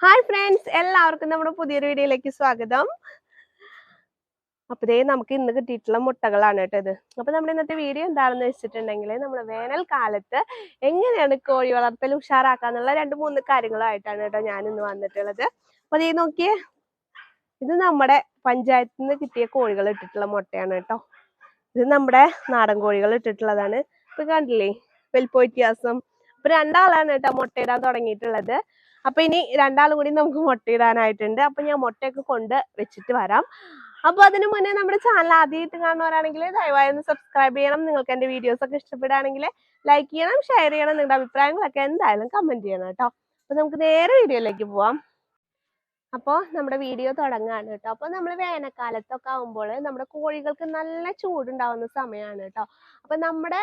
Hi friends എല്ലാവർക്കും നമ്മുടെ പുതിയൊരു വീഡിയോയിലേക്ക് സ്വാഗതം. അപ്പൊ ഇതേ നമുക്ക് ഇന്ന് കിട്ടിയിട്ടുള്ള മുട്ടകളാണ് കേട്ടോ ഇത്. അപ്പൊ നമ്മുടെ ഇന്നത്തെ വീഡിയോ എന്താണെന്ന് വെച്ചിട്ടുണ്ടെങ്കിൽ നമ്മൾ വേനൽക്കാലത്ത് എങ്ങനെയാണ് കോഴി വളർത്തൽ ഉഷാറാക്കാന്നുള്ള രണ്ട് മൂന്ന് കാര്യങ്ങളായിട്ടാണ് കേട്ടോ ഞാൻ ഇന്ന് വന്നിട്ടുള്ളത്. അപ്പൊ ദേ നോക്കിയേ ഇത് നമ്മുടെ പഞ്ചായത്തിൽ നിന്ന് കിട്ടിയ കോഴികൾ ഇട്ടിട്ടുള്ള മുട്ടയാണ് കേട്ടോ. ഇത് നമ്മുടെ നാടൻ കോഴികൾ ഇട്ടിട്ടുള്ളതാണ്. ഇപ്പൊ കണ്ടില്ലേ വലിപ്പ വ്യത്യാസം. അപ്പൊ രണ്ടാളാണ് കേട്ടോ മുട്ടയിടാൻ തുടങ്ങിയിട്ടുള്ളത്. അപ്പൊ ഇനി രണ്ടാളും കൂടി നമുക്ക് മുട്ടയിടാനായിട്ടുണ്ട് അപ്പൊ ഞാൻ മുട്ടയൊക്കെ കൊണ്ട് വെച്ചിട്ട് വരാം. അപ്പൊ അതിനു മുന്നേ നമ്മുടെ ചാനൽ ആദ്യമായിട്ട് കാണുന്നവരാണെങ്കിൽ ദയവായി ഒന്ന് സബ്സ്ക്രൈബ് ചെയ്യണം. നിങ്ങൾക്ക് എന്റെ വീഡിയോസ് ഒക്കെ ഇഷ്ടപ്പെടുകയാണെങ്കിൽ ലൈക്ക് ചെയ്യണം ഷെയർ ചെയ്യണം. നിങ്ങളുടെ അഭിപ്രായങ്ങളൊക്കെ എന്തായാലും കമന്റ് ചെയ്യണം കേട്ടോ. അപ്പൊ നമുക്ക് നേരെ വീഡിയോയിലേക്ക് പോവാം. അപ്പോൾ നമ്മുടെ വീഡിയോ തുടങ്ങാണ് കേട്ടോ. അപ്പോൾ നമ്മൾ വേനൽക്കാലത്തൊക്കെ ആകുമ്പോൾ നമ്മുടെ കോഴികൾക്ക് നല്ല ചൂടുണ്ടാവുന്ന സമയമാണ് കേട്ടോ. അപ്പൊ നമ്മുടെ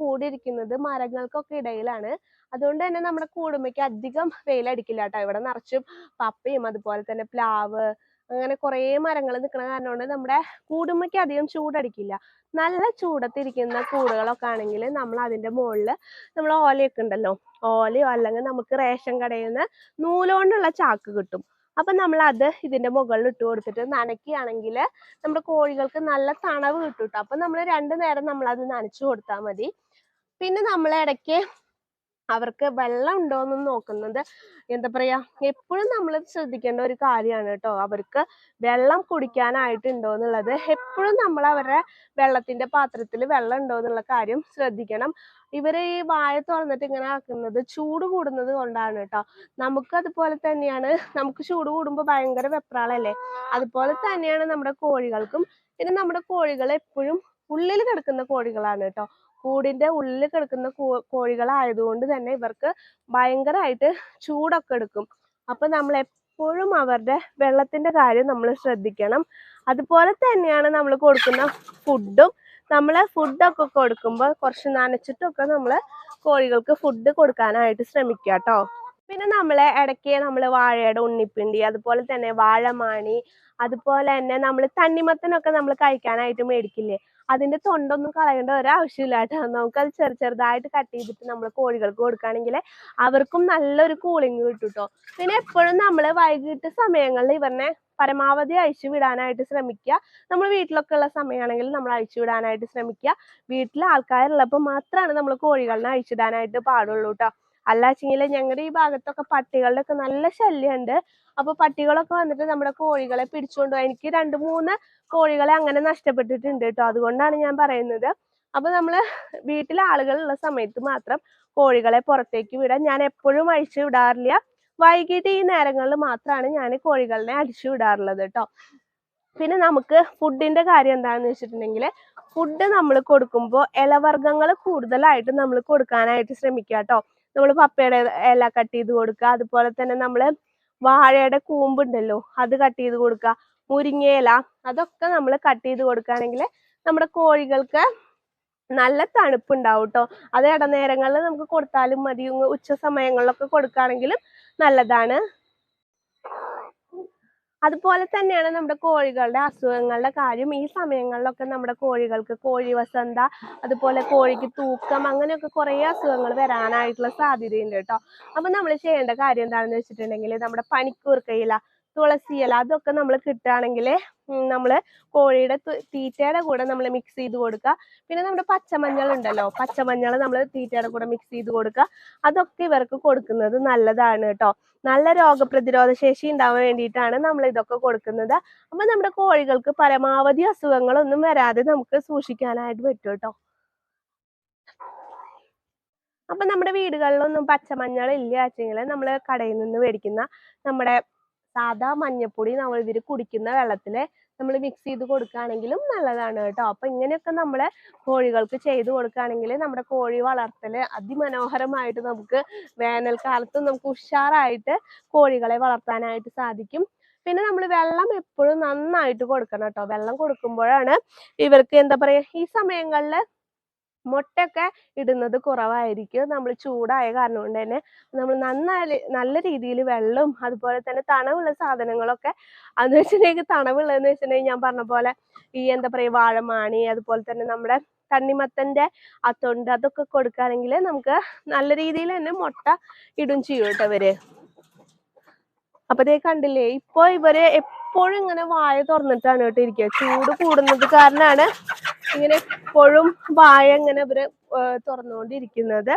കൂടിയിരിക്കുന്നത് മരങ്ങൾക്കൊക്കെ ഇടയിലാണ്. അതുകൊണ്ട് തന്നെ നമ്മുടെ കൂടുമ്പയ്ക്ക് അധികം വെയിലടിക്കില്ല കേട്ടോ. ഇവിടെ നിറച്ചും പപ്പയും അതുപോലെ തന്നെ പ്ലാവ് അങ്ങനെ കുറേ മരങ്ങൾ നിൽക്കുന്ന കാരണം കൊണ്ട് നമ്മുടെ കൂടുമ്പയ്ക്ക് അധികം ചൂടടിക്കില്ല. നല്ല ചൂടത്തിരിക്കുന്ന കൂടുകളൊക്കെ ആണെങ്കിൽ നമ്മൾ അതിന്റെ മുകളിൽ നമ്മൾ ഓലയൊക്കെ ഉണ്ടല്ലോ ഓലയോ അല്ലെങ്കിൽ നമുക്ക് റേഷൻ കടയിൽ നിന്ന് നൂലുകൊണ്ടുള്ള ചാക്ക് കിട്ടും. അപ്പോൾ നമ്മൾ അത് ഇതിന്റെ മുകളിൽ ഇട്ട് കൊടുത്തിട്ട് നനയ്ക്കുകയാണെങ്കിൽ നമ്മുടെ കോഴികൾക്ക് നല്ല തണവ് കിട്ടും കേട്ടോ അപ്പം നമ്മൾ രണ്ട് നേരം നമ്മൾ അത് നനച്ചു കൊടുത്താൽ മതി. പിന്നെ നമ്മൾ ഇടയ്ക്ക് അവർക്ക് വെള്ളം ഉണ്ടോന്ന് നോക്കുന്നത് എന്താ പറയാ എപ്പോഴും നമ്മൾ ശ്രദ്ധിക്കേണ്ട ഒരു കാര്യമാണ് കേട്ടോ. അവർക്ക് വെള്ളം കുടിക്കാനായിട്ടുണ്ടോ എന്നുള്ളത് എപ്പോഴും നമ്മൾ അവരുടെ വെള്ളത്തിന്റെ പാത്രത്തിൽ വെള്ളം ഉണ്ടോ എന്നുള്ള കാര്യം ശ്രദ്ധിക്കണം. ഇവരെ ഈ വായ തുറന്നിട്ട് ഇങ്ങനെ ആക്കുന്നത് ചൂട് കൂടുന്നത് കൊണ്ടാണ് കേട്ടോ. നമുക്ക് അതുപോലെ തന്നെയാണ് നമുക്ക് ചൂട് കൂടുമ്പോൾ ഭയങ്കര വെപ്രാളല്ലേ? അതുപോലെ തന്നെയാണ് നമ്മുടെ കോഴികൾക്കും. പിന്നെ നമ്മുടെ കോഴികൾ എപ്പോഴും ഉള്ളിൽ കിടക്കുന്ന കോഴികളാണ് കേട്ടോ. കൂടിന്റെ ഉള്ളിൽ കിടക്കുന്ന കോഴികളായതുകൊണ്ട് തന്നെ ഇവർക്ക് ഭയങ്കരമായിട്ട് ചൂടൊക്കെ എടുക്കും. അപ്പൊ നമ്മൾ എപ്പോഴും അവരുടെ വെള്ളത്തിന്റെ കാര്യം നമ്മൾ ശ്രദ്ധിക്കണം. അതുപോലെ തന്നെയാണ് നമ്മൾ കൊടുക്കുന്ന ഫുഡും. നമ്മൾ ഫുഡൊക്കെ കൊടുക്കുമ്പോൾ കുറച്ച് നനച്ചിട്ടൊക്കെ നമ്മൾ കോഴികൾക്ക് ഫുഡ് കൊടുക്കാനായിട്ട് ശ്രമിക്കുക കേട്ടോ. പിന്നെ നമ്മൾ ഇടയ്ക്ക് നമ്മൾ വാഴയുടെ ഉണ്ണിപ്പിണ്ടി അതുപോലെ തന്നെ വാഴമാണി അതുപോലെ തന്നെ നമ്മൾ തണ്ണിമത്തനൊക്കെ നമ്മൾ കഴിക്കാനായിട്ട് മേടിക്കില്ലേ? അതിന്റെ തൊണ്ടൊന്നും കളയേണ്ട ഒരാവശ്യമില്ല കേട്ടോ നമുക്കത് ചെറു ചെറുതായിട്ട് കട്ട് ചെയ്തിട്ട് നമ്മൾ കോഴികൾക്ക് കൊടുക്കുകയാണെങ്കിൽ അവർക്കും നല്ലൊരു കൂളിംഗ് കിട്ടും കേട്ടോ പിന്നെ എപ്പോഴും നമ്മൾ വൈകിട്ട് സമയങ്ങളിൽ ഇവരെ പരമാവധി അഴിച്ചു വിടാനായിട്ട് ശ്രമിക്കുക. നമ്മൾ വീട്ടിലൊക്കെ ഉള്ള സമയമാണെങ്കിൽ നമ്മൾ അഴിച്ചു വിടാനായിട്ട് ശ്രമിക്കുക. വീട്ടിൽ ആൾക്കാരുള്ളപ്പോൾ മാത്രമാണ് നമ്മൾ കോഴികളെ അഴിച്ചിടാനായിട്ട് പാടുള്ളൂ കേട്ടോ അല്ലാച്ചെങ്കിൽ ഞങ്ങളുടെ ഈ ഭാഗത്തൊക്കെ പട്ടികളുടെ ഒക്കെ നല്ല ശല്യമുണ്ട് അപ്പൊ പട്ടികളൊക്കെ വന്നിട്ട് നമ്മുടെ കോഴികളെ പിടിച്ചുകൊണ്ട് എനിക്ക് രണ്ട് മൂന്ന് കോഴികളെ അങ്ങനെ നഷ്ടപ്പെട്ടിട്ടുണ്ട് കേട്ടോ. അതുകൊണ്ടാണ് ഞാൻ പറയുന്നത്. അപ്പൊ നമ്മൾ വീട്ടിലെ ആളുകളുള്ള സമയത്ത് മാത്രം കോഴികളെ പുറത്തേക്ക് വിടാൻ ഞാൻ എപ്പോഴും അഴിച്ചു വിടാറില്ല. വൈകിട്ട് ഈ നേരങ്ങളിൽ മാത്രമാണ് ഞാൻ കോഴികളെ അഴിച്ചു വിടാറുള്ളത് കേട്ടോ. പിന്നെ നമുക്ക് ഫുഡിന്റെ കാര്യം എന്താണെന്ന് വെച്ചിട്ടുണ്ടെങ്കിൽ ഫുഡ് നമ്മൾ കൊടുക്കുമ്പോൾ ഇലവർഗങ്ങൾ കൂടുതലായിട്ട് നമ്മൾ കൊടുക്കാനായിട്ട് ശ്രമിക്കുക കേട്ടോ. നമ്മൾ പപ്പയുടെ ഇല കട്ട് ചെയ്ത് കൊടുക്കുക. അതുപോലെ തന്നെ നമ്മൾ വാഴയുടെ കൂമ്പുണ്ടല്ലോ അത് കട്ട് ചെയ്ത് കൊടുക്കുക. മുരിങ്ങയില അതൊക്കെ നമ്മൾ കട്ട് ചെയ്ത് കൊടുക്കുകയാണെങ്കിൽ നമ്മുടെ കോഴികൾക്ക് നല്ല തണുപ്പുണ്ടാവും കേട്ടോ അത് ഇടനേരങ്ങളിൽ നമുക്ക് കൊടുത്താലും മതി. ഉച്ച സമയങ്ങളിലൊക്കെ കൊടുക്കുകയാണെങ്കിലും നല്ലതാണ്. അതുപോലെ തന്നെയാണ് നമ്മുടെ കോഴികളുടെ അസുഖങ്ങളുടെ കാര്യം ഈ സമയങ്ങളിലൊക്കെ നമ്മുടെ കോഴികൾക്ക് കോഴി വസന്ത അതുപോലെ കോഴിക്ക് തൂക്കം അങ്ങനെയൊക്കെ കുറേ അസുഖങ്ങൾ വരാനായിട്ടുള്ള സാധ്യതയുണ്ട് കേട്ടോ. അപ്പൊ നമ്മൾ ചെയ്യേണ്ട കാര്യം എന്താണെന്ന് വെച്ചിട്ടുണ്ടെങ്കിൽ നമ്മുടെ പനിക്കൂർക്കയില തുളസി ഇല അതൊക്കെ നമ്മൾ കിട്ടുകയാണെങ്കിൽ നമ്മൾ കോഴിയുടെ തീറ്റയുടെ കൂടെ നമ്മൾ മിക്സ് ചെയ്ത് കൊടുക്കുക. പിന്നെ നമ്മുടെ പച്ചമഞ്ഞൾ ഉണ്ടല്ലോ പച്ചമഞ്ഞൾ നമ്മൾ തീറ്റയുടെ കൂടെ മിക്സ് ചെയ്ത് കൊടുക്കുക. അതൊക്കെ ഇവർക്ക് കൊടുക്കുന്നത് നല്ലതാണ് കേട്ടോ. നല്ല രോഗപ്രതിരോധ ശേഷി ഉണ്ടാവാൻ വേണ്ടിയിട്ടാണ് നമ്മൾ ഇതൊക്കെ കൊടുക്കുന്നത്. അപ്പൊ നമ്മുടെ കോഴികൾക്ക് പരമാവധി അസുഖങ്ങളൊന്നും വരാതെ നമുക്ക് സൂക്ഷിക്കാനായിട്ട് പറ്റും കേട്ടോ. അപ്പൊ നമ്മുടെ വീടുകളിലൊന്നും പച്ചമഞ്ഞൾ ഇല്ല വെച്ചെങ്കിൽ നമ്മൾ കടയിൽ നിന്ന് മേടിക്കുന്ന നമ്മുടെ സാധാ മഞ്ഞപ്പൊടി നമ്മൾ ഇതിൽ കുടിക്കുന്ന വെള്ളത്തിൽ നമ്മൾ മിക്സ് ചെയ്ത് കൊടുക്കുകയാണെങ്കിലും നല്ലതാണ് കേട്ടോ. അപ്പൊ ഇങ്ങനെയൊക്കെ നമ്മൾ കോഴികൾക്ക് ചെയ്ത് കൊടുക്കുകയാണെങ്കിൽ നമ്മുടെ കോഴി വളർത്തൽ അതിമനോഹരമായിട്ട് നമുക്ക് വേനൽക്കാലത്തും നമുക്ക് ഉഷാറായിട്ട് കോഴികളെ വളർത്താനായിട്ട് സാധിക്കും. പിന്നെ നമ്മൾ വെള്ളം എപ്പോഴും നന്നായിട്ട് കൊടുക്കണം കേട്ടോ. വെള്ളം കൊടുക്കുമ്പോഴാണ് ഇവർക്ക് എന്താ പറയാ ഈ സമയങ്ങളിൽ മുട്ടയൊക്കെ ഇടുന്നത് കുറവായിരിക്കും. നമ്മൾ ചൂടായ കാരണം കൊണ്ട് തന്നെ. നമ്മൾ നന്നായി നല്ല രീതിയിൽ വെള്ളവും അതുപോലെ തന്നെ തണവുള്ള സാധനങ്ങളൊക്കെ. അതെന്ന് വെച്ചിട്ടുണ്ടെങ്കിൽ തണവുള്ളതെന്ന് വെച്ചിട്ടുണ്ടെങ്കിൽ ഞാൻ പറഞ്ഞ പോലെ ഈ എന്താ പറയുക വാഴമാണി അതുപോലെ തന്നെ നമ്മുടെ തണ്ണിമത്തന്റെ ആ തൊണ്ട് അതൊക്കെ കൊടുക്കുകയാണെങ്കിൽ നമുക്ക് നല്ല രീതിയിൽ തന്നെ മുട്ട ഇടും ചെയ്യും കേട്ടോ ഇവർ. അപ്പൊ ദേ കണ്ടില്ലേ ഇപ്പൊ ഇവർ എപ്പോഴും ഇങ്ങനെ വായ തുറന്നിട്ടാണ് കേട്ടോ ഇരിക്കുക ചൂട് കൂടുന്നത് കാരണമാണ് ഇങ്ങനെ എപ്പോഴും വായ ഇങ്ങനെ ഇവർ തുറന്നുകൊണ്ടിരിക്കുന്നത്.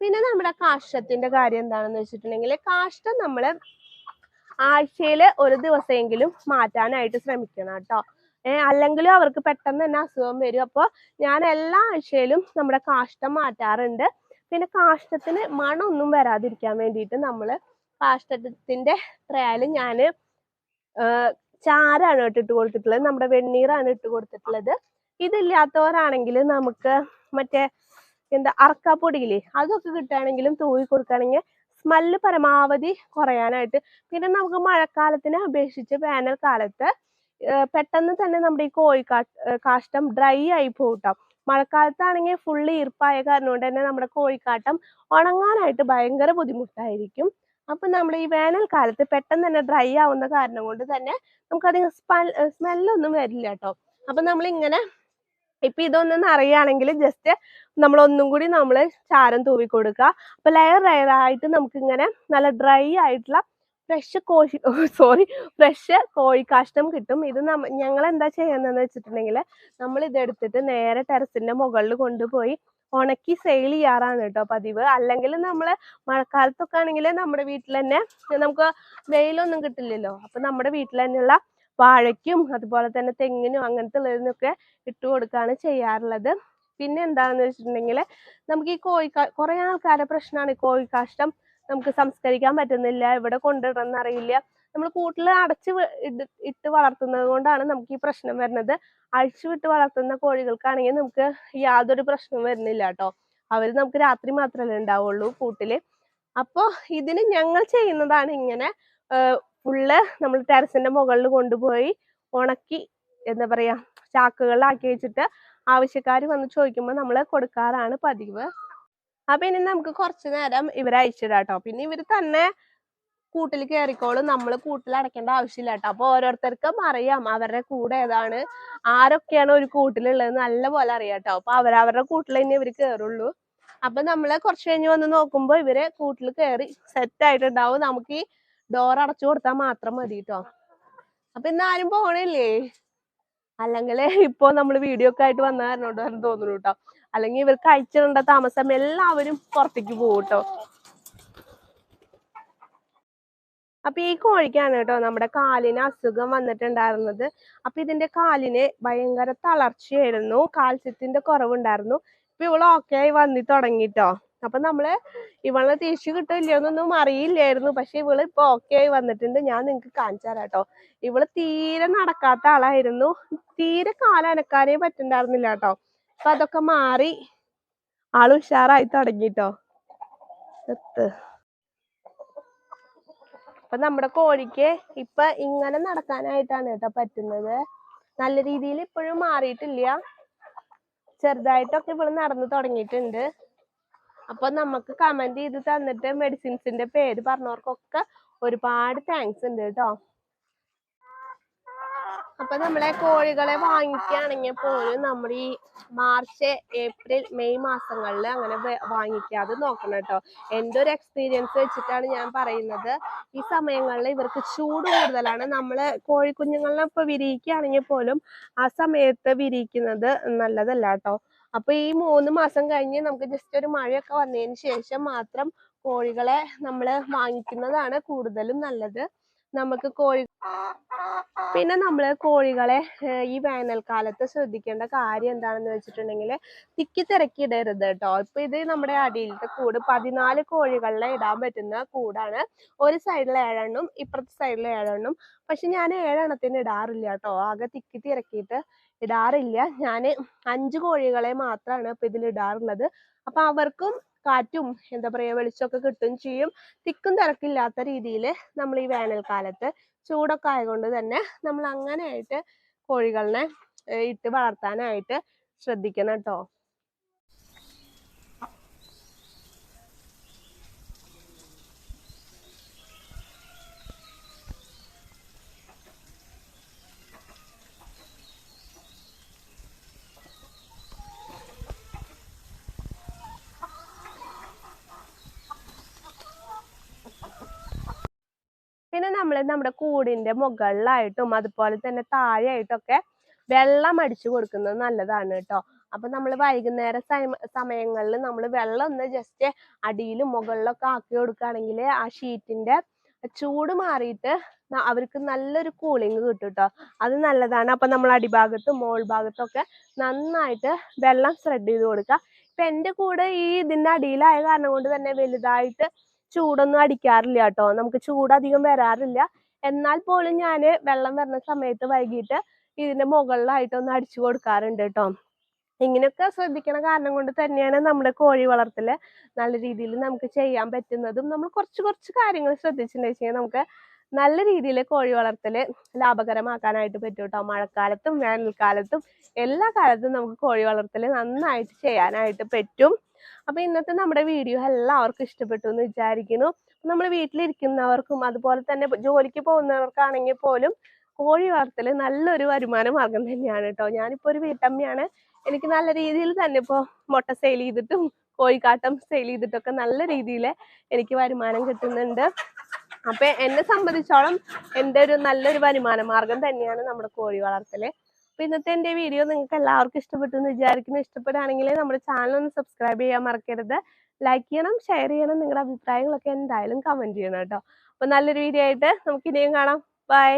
പിന്നെ നമ്മുടെ കാഷ്ടത്തിന്റെ കാര്യം എന്താണെന്ന് വെച്ചിട്ടുണ്ടെങ്കിൽ കാഷ്ടം നമ്മൾ ആഴ്ചയിൽ ഒരു ദിവസമെങ്കിലും മാറ്റാനായിട്ട് ശ്രമിക്കണം കേട്ടോ. അല്ലെങ്കിലും അവർക്ക് പെട്ടെന്ന് തന്നെ അസുഖം വരും. അപ്പോൾ ഞാൻ എല്ലാ ആഴ്ചയിലും നമ്മുടെ കാഷ്ടം മാറ്റാറുണ്ട്. പിന്നെ കാഷ്ടത്തിന് മണമൊന്നും വരാതിരിക്കാൻ വേണ്ടിയിട്ട് നമ്മൾ കാഷ്ടത്തിന്റെ ട്രയൽ ഞാൻ ചാരാണ് ഇട്ടിട്ട് ഇട്ട് കൊടുത്തിട്ടുള്ളത്. നമ്മുടെ വെണ്ണീറാണ് ഇട്ട് കൊടുത്തിട്ടുള്ളത്. ഇതില്ലാത്തവരാണെങ്കിൽ നമുക്ക് മറ്റേ എന്താ അറക്കാപ്പൊടിയില്ലേ അതൊക്കെ കിട്ടുകയാണെങ്കിലും തൂവി കൊടുക്കുകയാണെങ്കിൽ സ്മെല്ല് പരമാവധി കുറയാനായിട്ട്. പിന്നെ നമുക്ക് മഴക്കാലത്തിനെ അപേക്ഷിച്ച് വേനൽക്കാലത്ത് പെട്ടെന്ന് തന്നെ നമ്മുടെ ഈ കോഴി കാഷ്ടം ഡ്രൈ ആയി പോകട്ടോ മഴക്കാലത്താണെങ്കിൽ ഫുള്ള് ഈർപ്പായ കാരണം കൊണ്ട് തന്നെ നമ്മുടെ കോഴിക്കാട്ടം ഉണങ്ങാനായിട്ട് ഭയങ്കര ബുദ്ധിമുട്ടായിരിക്കും. അപ്പൊ നമ്മൾ ഈ വേനൽക്കാലത്ത് പെട്ടെന്ന് തന്നെ ഡ്രൈ ആവുന്ന കാരണം കൊണ്ട് തന്നെ നമുക്കധികം സ്മെല്ലൊന്നും വരില്ല കേട്ടോ അപ്പൊ നമ്മൾ ഇങ്ങനെ ഇപ്പൊ ഇതൊന്നും അറിയുകയാണെങ്കിൽ ജസ്റ്റ് നമ്മൾ ഒന്നും കൂടി നമ്മൾ ചാരം തൂവി കൊടുക്കുക. അപ്പൊ ലെയർ ലെയർ ആയിട്ട് നമുക്ക് ഇങ്ങനെ നല്ല ഡ്രൈ ആയിട്ടുള്ള ഫ്രഷ് കോഴി സോറി ഫ്രഷ് കോഴിക്കാഷ്ടം കിട്ടും. ഇത് നമ്മ ഞങ്ങൾ എന്താ ചെയ്യുന്നതെന്ന് വെച്ചിട്ടുണ്ടെങ്കിൽ നമ്മൾ ഇതെടുത്തിട്ട് നേരെ ടെറസിന്റെ മുകളിൽ കൊണ്ടുപോയി ഉണക്കി സെയിൽ ചെയ്യാറാണ് കേട്ടോ പതിവ്. അല്ലെങ്കിൽ നമ്മൾ മഴക്കാലത്തൊക്കെ ആണെങ്കിൽ നമ്മുടെ വീട്ടിൽ തന്നെ നമുക്ക് വെയിലൊന്നും കിട്ടില്ലല്ലോ. അപ്പൊ നമ്മുടെ വീട്ടിൽ തന്നെയുള്ള വാഴയ്ക്കും അതുപോലെ തന്നെ തെങ്ങിനും അങ്ങനത്തെ ഉള്ളതിനൊക്കെ ഇട്ട് കൊടുക്കുകയാണ് ചെയ്യാറുള്ളത്. പിന്നെ എന്താണെന്ന് വെച്ചിട്ടുണ്ടെങ്കിൽ നമുക്ക് ഈ കോഴി കുറെ ആൾക്കാരുടെ പ്രശ്നമാണ് ഈ കോഴിക്കാഷ്ടം. നമുക്ക് സംസ്കരിക്കാൻ പറ്റുന്നില്ല എവിടെ കൊണ്ടിടണം അറിയില്ല. നമ്മൾ കൂട്ടിൽ അടച്ച് ഇട്- ഇട്ട് വളർത്തുന്നത് കൊണ്ടാണ് നമുക്ക് ഈ പ്രശ്നം വരുന്നത്. അഴിച്ചു വിട്ട് വളർത്തുന്ന കോഴികൾക്കാണെങ്കിൽ നമുക്ക് യാതൊരു പ്രശ്നവും വരുന്നില്ല കേട്ടോ. അവർ നമുക്ക് രാത്രി മാത്രമല്ലേ ഉണ്ടാവുള്ളൂ കൂട്ടിൽ അപ്പോൾ ഇതിന് ഞങ്ങൾ ചെയ്യുന്നതാണ് ഇങ്ങനെ ഫുള്ള് നമ്മൾ ടെറസിന്റെ മുകളിൽ കൊണ്ടുപോയി ഉണക്കി എന്താ പറയാ ചാക്കുകളിലാക്കി വെച്ചിട്ട് ആവശ്യക്കാർ വന്ന് ചോദിക്കുമ്പോൾ നമ്മൾ കൊടുക്കാറാണ് പതിവ്. അപ്പൊ ഇനി നമുക്ക് കുറച്ചു നേരം ഇവരെ അയച്ചിടാട്ടോ. പിന്നെ ഇവർ തന്നെ കൂട്ടിൽ കയറിക്കോളും നമ്മൾ കൂട്ടിൽ അടയ്ക്കേണ്ട ആവശ്യമില്ല കേട്ടോ. അപ്പൊ ഓരോരുത്തർക്കും അറിയാം അവരുടെ കൂടെ ഏതാണ് ആരൊക്കെയാണ് ഒരു കൂട്ടിലുള്ളത് നല്ല പോലെ അറിയാം കേട്ടോ. അപ്പൊ അവരവരുടെ കൂട്ടിൽ തന്നെ ഇവർ കയറുള്ളൂ അപ്പൊ നമ്മൾ കുറച്ച് കഴിഞ്ഞ് വന്ന് നോക്കുമ്പോ ഇവരെ കൂട്ടിൽ കയറി സെറ്റ് ആയിട്ടുണ്ടാവും. നമുക്ക് ഈ ഡോർ അടച്ചു കൊടുത്താൽ മാത്രം മതി കേട്ടോ അപ്പൊ ഇന്ന് ആരും പോണില്ലേ? അല്ലെങ്കിൽ ഇപ്പൊ നമ്മൾ വീഡിയോ ഒക്കെ ആയിട്ട് വന്ന കാരണോട് തോന്നുന്നു കേട്ടോ അല്ലെങ്കിൽ ഇവർക്ക് അയച്ചിടേണ്ട താമസം എല്ലാവരും പുറത്തേക്ക് പോകും കേട്ടോ അപ്പൊ ഈ കോഴിക്കാണ് കേട്ടോ നമ്മുടെ കാലിന് അസുഖം വന്നിട്ടുണ്ടായിരുന്നത്. അപ്പൊ ഇതിന്റെ കാലിന് ഭയങ്കര തളർച്ചയായിരുന്നു. കാൽസ്യത്തിന്റെ കുറവുണ്ടായിരുന്നു. ഇപ്പൊ ഇവൾ ഓക്കെ ആയി വന്നി തുടങ്ങിട്ടോ അപ്പൊ നമ്മൾ ഇവളെ തിരിച്ചു കിട്ടില്ലയോന്നൊന്നും അറിയില്ലായിരുന്നു. പക്ഷെ ഇവൾ ഇപ്പൊ ഓക്കെ ആയി വന്നിട്ടുണ്ട്. ഞാൻ നിങ്ങക്ക് കാണിച്ചു തരാം കേട്ടോ. ഇവൾ തീരെ നടക്കാത്ത ആളായിരുന്നു. തീരെ കാലനക്കാരെ പറ്റുണ്ടായിരുന്നില്ല കേട്ടോ. അപ്പൊ അതൊക്കെ മാറി ആൾ ഉഷാറായി തുടങ്ങിട്ടോ നിർത്ത് അപ്പൊ നമ്മുടെ കോഴിക്ക് ഇപ്പൊ ഇങ്ങനെ നടക്കാനായിട്ടാണ് കേട്ടോ പറ്റുന്നത്. നല്ല രീതിയിൽ ഇപ്പോഴും മാറിയിട്ടില്ല. ചെറുതായിട്ടൊക്കെ ഇവൾ നടന്നു തുടങ്ങിയിട്ടുണ്ട്. അപ്പൊ നമുക്ക് കമന്റ് ചെയ്ത് തന്നിട്ട് മെഡിസിൻസിന്റെ പേര് പറഞ്ഞവർക്കൊക്കെ ഒരുപാട് താങ്ക്സ് ഉണ്ട് കേട്ടോ. അപ്പൊ നമ്മളെ കോഴികളെ വാങ്ങിക്കുകയാണെങ്കിൽ പോലും നമ്മൾ ഈ മാർച്ച് ഏപ്രിൽ മെയ് മാസങ്ങളിൽ അങ്ങനെ വാങ്ങിക്കാതെ നോക്കണം കേട്ടോ. എന്റെ ഒരു എക്സ്പീരിയൻസ് വെച്ചിട്ടാണ് ഞാൻ പറയുന്നത്. ഈ സമയങ്ങളിൽ ഇവർക്ക് ചൂട് കൂടുതലാണ്. നമ്മൾ കോഴിക്കുഞ്ഞുങ്ങളെ ഇപ്പൊ വിരിയിക്കുകയാണെങ്കിൽ പോലും ആ സമയത്ത് വിരിയിക്കുന്നത് നല്ലതല്ല കേട്ടോ. അപ്പൊ ഈ മൂന്ന് മാസം കഴിഞ്ഞ് നമുക്ക് ജസ്റ്റ് ഒരു മഴയൊക്കെ വന്നതിന് ശേഷം മാത്രം കോഴികളെ നമ്മൾ വാങ്ങിക്കുന്നതാണ് കൂടുതലും നല്ലത്. നമുക്ക് കോഴി പിന്നെ നമ്മൾ കോഴികളെ ഈ വേനൽക്കാലത്ത് ശ്രദ്ധിക്കേണ്ട കാര്യം എന്താണെന്ന് വെച്ചിട്ടുണ്ടെങ്കിൽ തിക്കി തിരക്കി ഇടരുത് കേട്ടോ. ഇപ്പൊ ഇത് നമ്മുടെ അടിയിലത്തെ കൂട് പതിനാല് കോഴികളെ ഇടാൻ പറ്റുന്ന കൂടാണ്. ഒരു സൈഡിൽ ഏഴെണ്ണം ഇപ്പുറത്തെ സൈഡിൽ ഏഴെണ്ണം. പക്ഷെ ഞാൻ ഏഴെണ്ണത്തിന് ഇടാറില്ല കേട്ടോ. ആകെ തിക്കി തിരക്കിയിട്ട് ഇടാറില്ല. ഞാൻ അഞ്ച് കോഴികളെ മാത്രമാണ് ഇപ്പൊ ഇതിൽ ഇടാറുള്ളത്. അപ്പൊ അവർക്കും കാറ്റും എന്താ പറയാ വെളിച്ചമൊക്കെ കിട്ടും ചെയ്യും. തിക്കും തിരക്കില്ലാത്ത രീതിയിൽ നമ്മൾ ഈ വേനൽക്കാലത്ത് ചൂടൊക്കെ ആയതുകൊണ്ട് തന്നെ നമ്മൾ അങ്ങനെയായിട്ട് കോഴികളെ ഇട്ട് വളർത്താനായിട്ട് ശ്രദ്ധിക്കണം കേട്ടോ. നമ്മൾ നമ്മുടെ കൂടിന്റെ മുകളിലായിട്ടും അതുപോലെ തന്നെ താഴെയായിട്ടൊക്കെ വെള്ളം അടിച്ചു കൊടുക്കുന്നത് നല്ലതാണ് കേട്ടോ. അപ്പൊ നമ്മൾ വൈകുന്നേര സമയങ്ങളിൽ നമ്മൾ വെള്ളം ഒന്ന് ജസ്റ്റ് അടിയിലും മുകളിലൊക്കെ ആക്കി കൊടുക്കുകയാണെങ്കിൽ ആ ഷീറ്റിന്റെ ചൂട് മാറിയിട്ട് അവർക്ക് നല്ലൊരു കൂളിംഗ് കിട്ടും കേട്ടോ. അത് നല്ലതാണ്. അപ്പൊ നമ്മൾ അടിഭാഗത്തും മോൾ ഭാഗത്തൊക്കെ നന്നായിട്ട് വെള്ളം സ്പ്രെഡ് ചെയ്ത് കൊടുക്കുക. ഇപ്പൊ എന്റെ കൂടെ ഈ ഇതിന്റെ അടിയിലായ കാരണം കൊണ്ട് തന്നെ വലുതായിട്ട് ചൂടൊന്നും അടിക്കാറില്ല കേട്ടോ. നമുക്ക് ചൂട് അധികം വരാറില്ല. എന്നാൽ പോലും ഞാൻ വെള്ളം വരുന്ന സമയത്ത് വൈകിട്ട് ഇതിന്റെ മുകളിലായിട്ട് ഒന്ന് അടിച്ചു കൊടുക്കാറുണ്ട് കേട്ടോ. ഇങ്ങനെയൊക്കെ ശ്രദ്ധിക്കണ കാരണം കൊണ്ട് തന്നെയാണ് നമ്മുടെ കോഴി വളർത്തൽ നല്ല രീതിയിൽ നമുക്ക് ചെയ്യാൻ പറ്റുന്നതും നമ്മൾ കുറച്ച് കുറച്ച് കാര്യങ്ങൾ ശ്രദ്ധിച്ചിട്ടുണ്ടെങ്കിൽ നമുക്ക് നല്ല രീതിയിൽ കോഴി വളർത്തൽ ലാഭകരമാക്കാനായിട്ട് പറ്റും കേട്ടോ മഴക്കാലത്തും വേനൽക്കാലത്തും എല്ലാ കാലത്തും നമുക്ക് കോഴി വളർത്തൽ നന്നായിട്ട് ചെയ്യാനായിട്ട് പറ്റും. അപ്പോൾ ഇന്നത്തെ നമ്മുടെ വീഡിയോ എല്ലാവർക്കും ഇഷ്ടപ്പെട്ടു എന്ന് വിചാരിക്കുന്നു. നമ്മൾ വീട്ടിലിരിക്കുന്നവർക്കും അതുപോലെ തന്നെ ജോലിക്ക് പോകുന്നവർക്കാണെങ്കിൽ പോലും കോഴി വളർത്തൽ നല്ലൊരു വരുമാന മാർഗം തന്നെയാണ് കേട്ടോ. ഞാനിപ്പോൾ ഒരു വീട്ടമ്മയാണ്. എനിക്ക് നല്ല രീതിയിൽ തന്നെ ഇപ്പോൾ മുട്ട സെയിൽ ചെയ്തിട്ടും കോഴിക്കാട്ടം സെയിൽ ചെയ്തിട്ടൊക്കെ നല്ല രീതിയിൽ എനിക്ക് വരുമാനം കിട്ടുന്നുണ്ട്. അപ്പൊ എന്നെ സംബന്ധിച്ചോളം എന്റെ ഒരു നല്ലൊരു വരുമാന മാർഗം തന്നെയാണ് നമ്മുടെ കോഴി വളർത്തൽ. അപ്പൊ ഇന്നത്തെ എന്റെ വീഡിയോ നിങ്ങൾക്ക് എല്ലാവർക്കും ഇഷ്ടപ്പെട്ടു എന്ന് വിചാരിക്കുന്നു. ഇഷ്ടപ്പെടുകയാണെങ്കിൽ നമ്മുടെ ചാനൽ ഒന്ന് സബ്സ്ക്രൈബ് ചെയ്യാൻ മറക്കരുത്. ലൈക്ക് ചെയ്യണം ഷെയർ ചെയ്യണം. നിങ്ങളുടെ അഭിപ്രായങ്ങളൊക്കെ എന്തായാലും കമന്റ് ചെയ്യണം കേട്ടോ. അപ്പൊ നല്ലൊരു വീഡിയോ ആയിട്ട് നമുക്ക് ഇനിയും കാണാം. ബൈ